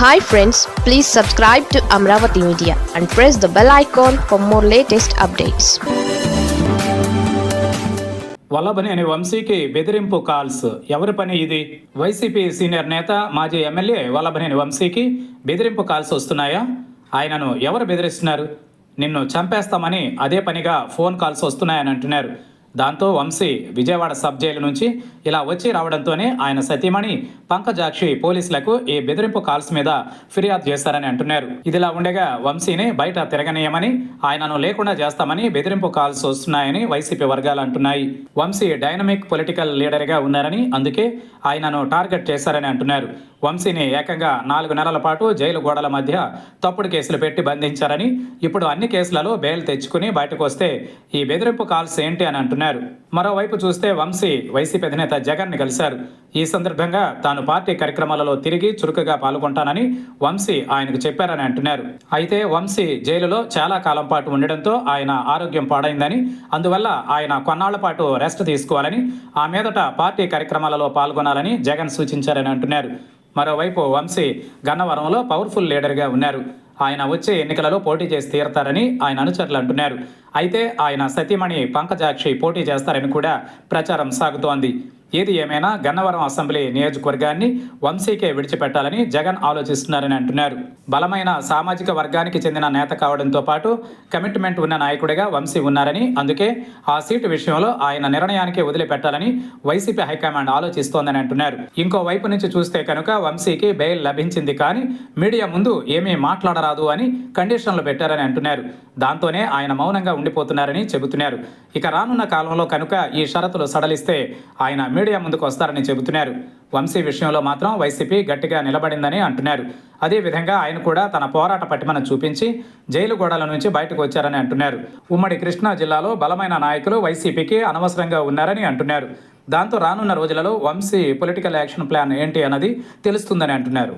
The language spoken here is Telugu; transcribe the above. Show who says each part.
Speaker 1: Hi friends please subscribe to Amaravati media and press the bell icon for more latest updates
Speaker 2: Vallabhaneni వంశీకి బెదిరింపు కాల్స్. ఎవరి పని ఇది? వైసీపీ సీనియర్ నేత మాజీ ఎమ్మెల్యే వల్లభనేని వంశీకి బెదిరింపు కాల్స్ వస్తున్నాయా? ఆయనను ఎవరు బెదిరిస్తున్నారు? నిన్ను చంపేస్తామని అదే పనిగా ఫోన్ కాల్స్ వస్తున్నాయని అంటున్నారు. దాంతో వంశీ విజయవాడ సబ్ జైలు నుంచి ఇలా వచ్చి రావడంతోనే ఆయన సతీమణి పంకజాక్షి పోలీసులకు ఈ బెదిరింపు కాల్స్ మీద ఫిర్యాదు చేశారని అంటున్నారు. ఇదిలా ఉండగా వంశీని బయట తిరగనీయమని ఆయనను లేకుండా చేస్తామని బెదిరింపు కాల్స్ వస్తున్నాయని వైసీపీ వర్గాలు అంటున్నాయి. వంశీ డైనమిక్ పొలిటికల్ లీడర్గా ఉన్నారని అందుకే ఆయనను టార్గెట్ చేశారని అంటున్నారు. వంశీని ఏకంగా నాలుగు నెలల పాటు జైలు గోడల మధ్య తప్పుడు కేసులు పెట్టి బంధించారని ఇప్పుడు అన్ని కేసులలో బెయిల్ తెచ్చుకుని బయటకు వస్తే ఈ బెదిరింపు కాల్స్ ఏంటి అని అంటున్నారు. మరోవైపు చూస్తే వంశీ వైసీపీ అధినేత జగన్ని కలిశారు. ఈ సందర్భంగా తాను పార్టీ కార్యక్రమాలలో తిరిగి చురుకుగా పాల్గొంటానని వంశీ ఆయనకు చెప్పారని అంటున్నారు. అయితే వంశీ జైలులో చాలా కాలం పాటు ఉండడంతో ఆయన ఆరోగ్యం పాడైందని అందువల్ల ఆయన కొన్నాళ్ళ పాటు రెస్ట్ తీసుకోవాలని ఆ మీదట పార్టీ కార్యక్రమాలలో పాల్గొనాలని జగన్ సూచించారని అంటున్నారు. మరోవైపు వంశీ గన్నవరంలో పవర్ఫుల్ లీడర్గా ఉన్నారు. ఆయన వచ్చే ఎన్నికలలో పోటీ చేసి తీరతారని ఆయన అనుచరులు అంటున్నారు. అయితే ఆయన సతీమణి పంకజాక్షి పోటీ చేస్తారని కూడా ప్రచారం సాగుతోంది. ఏది ఏమైనా గన్నవరం అసెంబ్లీ నియోజకవర్గాన్ని వంశీకే విడిచిపెట్టాలని జగన్ ఆలోచిస్తున్నారని అంటున్నారు. బలమైన సామాజిక వర్గానికి చెందిన నేత కావడంతో పాటు కమిట్మెంట్ ఉన్న నాయకుడిగా వంశీ ఉన్నారని అందుకే ఆ సీటు విషయంలో ఆయన నిర్ణయానికి వదిలిపెట్టాలని వైసీపీ హైకమాండ్ ఆలోచిస్తోందని అంటున్నారు. ఇంకో వైపు నుంచి చూస్తే కనుక వంశీకి బెయిల్ లభించింది కానీ మీడియా ముందు ఏమీ మాట్లాడరాదు అని కండిషన్లు పెట్టారని అంటున్నారు. దాంతోనే ఆయన మౌనంగా ఉండిపోతున్నారని చెబుతున్నారు. ఇక రానున్న కాలంలో కనుక ఈ షరతులు సడలిస్తే ఆయన మీడియా ముందుకు వస్తారని చెబుతున్నారు. వంశీ విషయంలో మాత్రం వైసీపీ గట్టిగా నిలబడిందని అంటున్నారు. అదేవిధంగా ఆయన కూడా తన పోరాట పటిమను చూపించి జైలు గోడల నుంచి బయటకు వచ్చారని అంటున్నారు. ఉమ్మడి కృష్ణా జిల్లాలో బలమైన నాయకులు వైసీపీకి అనవసరంగా ఉన్నారని అంటున్నారు. దాంతో రానున్న రోజులలో వంశీ పొలిటికల్ యాక్షన్ ప్లాన్ ఏంటి అన్నది తెలుస్తుందని అంటున్నారు.